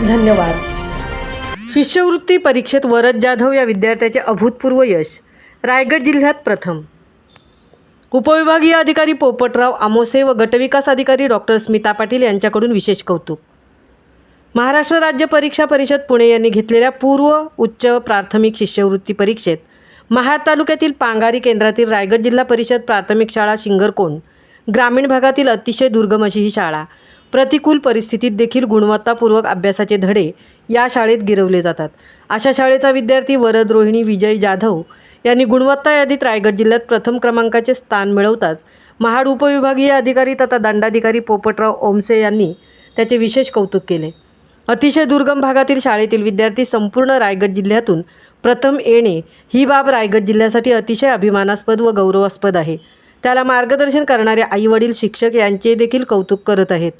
धन्यवाद. शिष्यवृत्ती परीक्षेत वरद जाधव या विद्यार्थ्याचे अभूतपूर्व यश. रायगड जिल्ह्यात प्रथम. उपविभागीय अधिकारी पोपटराव आमोसे व गटविकास अधिकारी डॉक्टर स्मिता पाटील यांच्याकडून विशेष कौतुक. महाराष्ट्र राज्य परीक्षा परिषद पुणे यांनी घेतलेल्या पूर्व उच्च प्राथमिक शिष्यवृत्ती परीक्षेत महाड तालुक्यातील पांगारी केंद्रातील रायगड जिल्हा परिषद प्राथमिक शाळा शिंगरकोंड ग्रामीण भागातील अतिशय दुर्गम अशी ही शाळा प्रतिकूल परिस्थितीत देखील गुणवत्तापूर्वक अभ्यासाचे धडे या शाळेत गिरवले जातात. अशा शाळेचा विद्यार्थी वरद रोहिणी विजय जाधव यांनी गुणवत्ता यादीत रायगड जिल्ह्यात प्रथम क्रमांकाचे स्थान मिळवताच महाड उपविभागीय अधिकारी तथा दंडाधिकारी पोपटराव ओमसे यांनी त्याचे विशेष कौतुक केले. अतिशय दुर्गम भागातील शाळेतील विद्यार्थी संपूर्ण रायगड जिल्ह्यातून प्रथम येणे ही बाब रायगड जिल्ह्यासाठी अतिशय अभिमानास्पद व गौरवास्पद आहे. त्याला मार्गदर्शन करणारे आईवडील शिक्षक यांचे देखील कौतुक करत आहेत.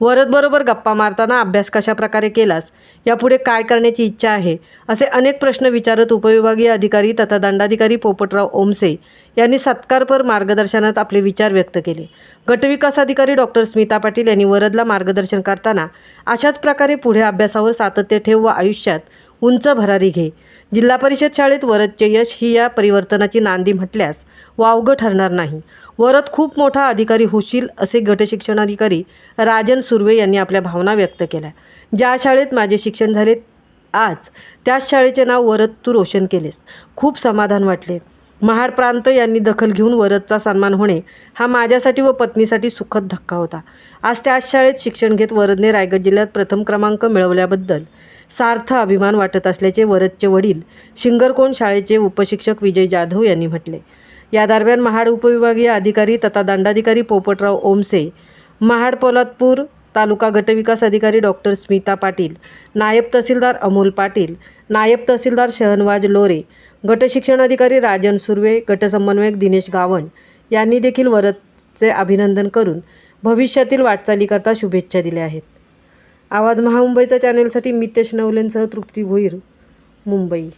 वरदबरोबर गप्पा मारताना अभ्यास कशाप्रकारे केलास? यापुढे काय करण्याची इच्छा आहे? असे अनेक प्रश्न विचारत उपविभागीय अधिकारी तथा दंडाधिकारी पोपटराव ओमसे यांनी सत्कारपर मार्गदर्शनात आपले विचार व्यक्त केले. गटविकास अधिकारी डॉक्टर स्मिता पाटील यांनी वरदला मार्गदर्शन करताना अशाच प्रकारे पुढे अभ्यासावर सातत्य ठेव व आयुष्यात उंच भरारी घे. जिल्हा परिषद शाळेत वरदचे यश ही या परिवर्तनाची नांदी म्हटल्यास वावगं ठरणार नाही. वरद खूप मोठा अधिकारी होशील असे गटशिक्षणाधिकारी राजन सुर्वे यांनी आपल्या भावना व्यक्त केल्या. ज्या शाळेत माझे शिक्षण झाले आज त्याच शाळेचे नाव वरद तू रोशन केलेस. खूप समाधान वाटले. महाड प्रांत यांनी दखल घेऊन वरदचा सन्मान होणे हा माझ्यासाठी व पत्नीसाठी सुखद धक्का होता. आज त्याच शाळेत शिक्षण घेत वरदने रायगड जिल्ह्यात प्रथम क्रमांक मिळवल्याबद्दल सार्थ अभिमान वाटत असल्याचे वरदचे वडील शिंगरकोण शाळेचे उपशिक्षक विजय जाधव यांनी म्हटले. या दरम्यान महाड उपविभागीय अधिकारी तथा दंडाधिकारी पोपटराव ओमसे महाड पोलादपूर तालुका गटविकास अधिकारी डॉक्टर स्मिता पाटील नायब तहसीलदार अमोल पाटील नायब तहसीलदार शहनवाज लोरे गटशिक्षण अधिकारी राजन सुर्वे गटसमन्वयक दिनेश गावण यांनी देखील वरदचे अभिनंदन करून भविष्यातील वाटचालीकरता शुभेच्छा दिल्या आहेत. आवाज महामुंबईच्या चॅनेलसाठी मितेश नवलेंसह तृप्ती भोईर मुंबई.